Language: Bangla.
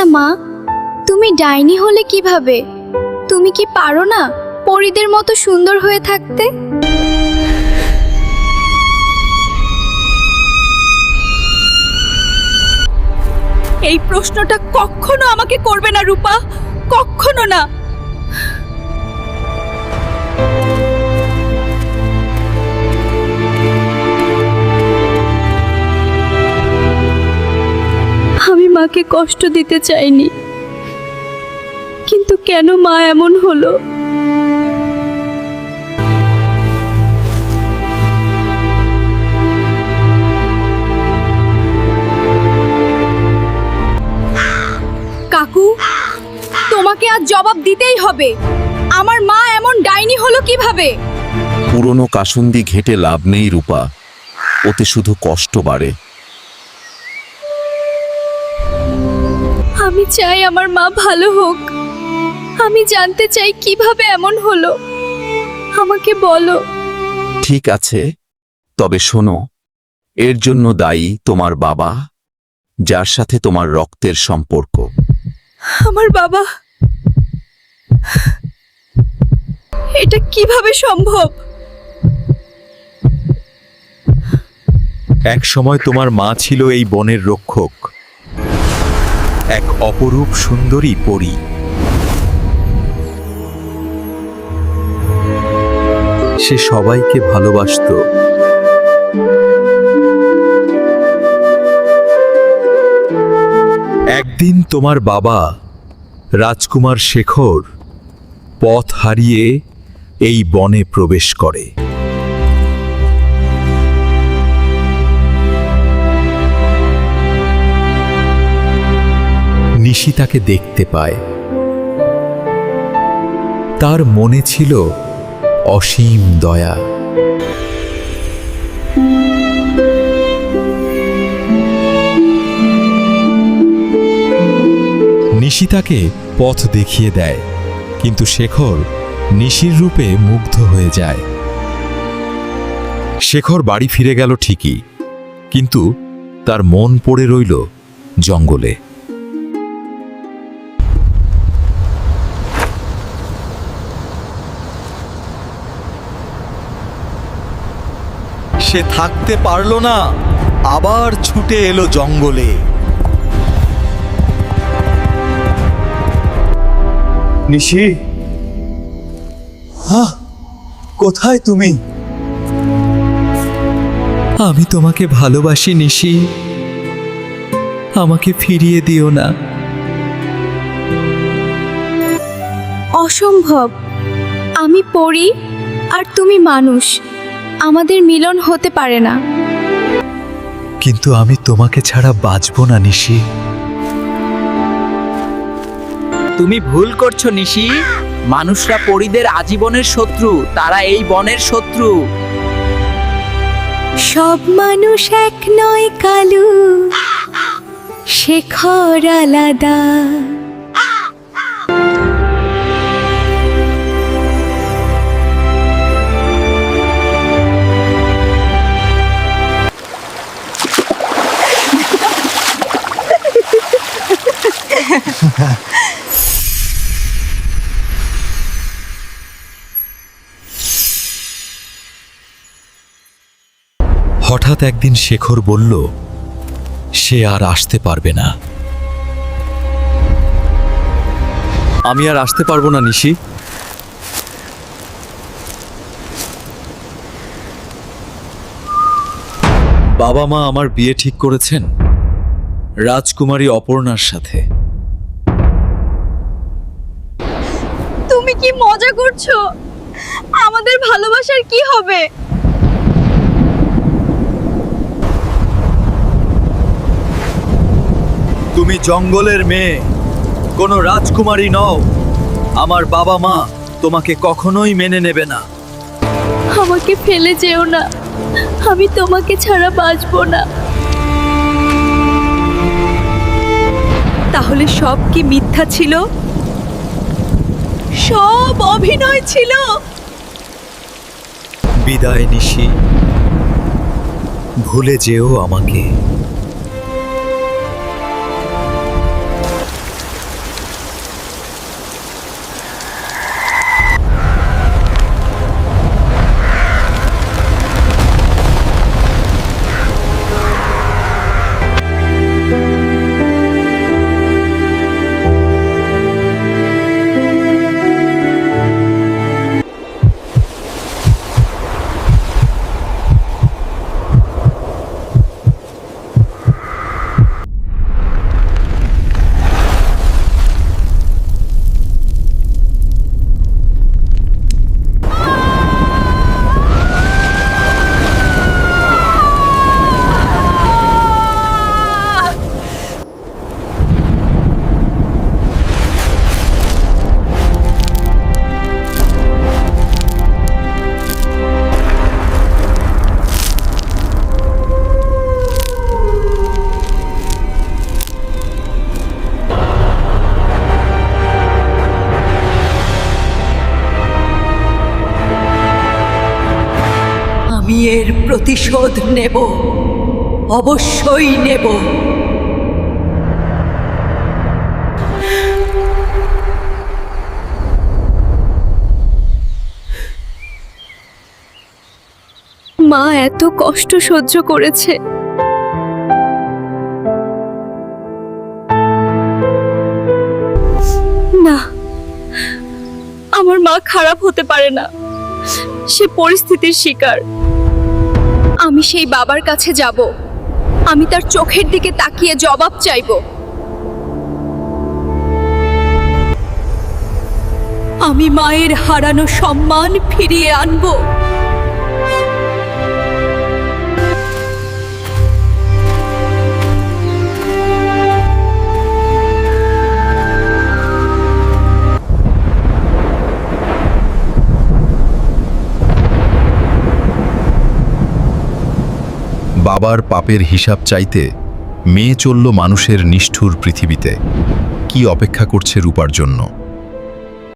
আচ্ছা মা, তুমি ডাইনি হলে কীভাবে? তুমি কি পারো না পরিদের মতো সুন্দর হয়ে থাকতে? এই প্রশ্নটা কখনো আমাকে করবে না, রূপা। কখনো না। মাকে কষ্ট দিতে চাইনি। কিন্তু কেন মা এমন হলো? কাকু, তোমাকে আজ জবাব দিতেই হবে। আমার মা এমন ডাইনি হলো কীভাবে? পুরনো কাসুন্দি ঘেটে লাভ নেই রূপা। ওতে শুধু কষ্ট বাড়ে। আমি চাই আমার মা ভালো হোক। আমি জানতে চাই কীভাবে এমন হলো। আমাকে বলো। ঠিক আছে তবে শোনো এর জন্য দায়ী তোমার বাবা যার সাথে তোমার রক্তের সম্পর্ক। আমার বাবা এটা কীভাবে সম্ভব? এক সময় তোমার মা ছিল এই বনের রক্ষক। এক অপরূপ সুন্দরী পরী। সে সবাইকে ভালোবাসতো। একদিন তোমার বাবা, রাজকুমার শেখর, পথ হারিয়ে এই বনে প্রবেশ করে। নিশি তাকে দেখতে পায়। তার মনে ছিল অসীম দয়া। নিশি তাকে পথ দেখিয়ে দেয়, কিন্তু শেখর নিশির রূপে মুগ্ধ হয়ে যায়। শেখর বাড়ি ফিরে গেল ঠিকই, কিন্তু তার মন পড়ে রইল জঙ্গলে। সে থাকতে পারল না। আবার ছুটে এলো জঙ্গলে। নিশি? হ্যাঁ কোথায় তুমি? আমি তোমাকে ভালোবাসি নিশি। আমাকে ফিরিয়ে দিও না। অসম্ভব। আমি পড়ি আর তুমি মানুষ। আমাদের মিলন হতে পারে না। কিন্তু আমি তোমাকে ছাড়া বাঁচবো না নিশি। তুমি ভুল করছ নিশি। মানুষরা পরিদের আজীবনের শত্রু তারা এই বনের শত্রু। সব মানুষ এক নয় কালু। শেখর আলাদা। হঠাৎ একদিন শেখর বলল, সে আর আসতে পারবে না। আমি আর আসতে পারব না, নিশি। বাবা মা আমার বিয়ে ঠিক করেছেন। রাজকুমারী অপর্ণার সাথে। কি মজা করছ? আমাদের ভালোবাসার কি হবে? তুমি জঙ্গলের মেয়ে কোনো রাজকুমারী নও। আমার বাবা মা তোমাকে কখনোই মেনে নেবে না। আমাকে ফেলে যেও না। আমি তোমাকে ছাড়া বাঁচবো না। তাহলে সব কি মিথ্যা ছিল? সব অভিনয় ছিল। বিদায় নিশি। ভুলে যেও আমাকে। এর প্রতিশোধ নেব, অবশ্যই নেব। মা এত কষ্ট সহ্য করেছে। না, আমার মা খারাপ হতে পারে না। সে পরিস্থিতির শিকার। আমি সেই বাবার কাছে যাব। আমি তার চোখের দিকে তাকিয়ে জবাব চাইব। আমি মায়ের হারানো সম্মান ফিরিয়ে আনব। বাবার পাপের হিসাব চাইতে মেয়ে চলল মানুষের নিষ্ঠুর পৃথিবীতে। কি অপেক্ষা করছে রূপার জন্য?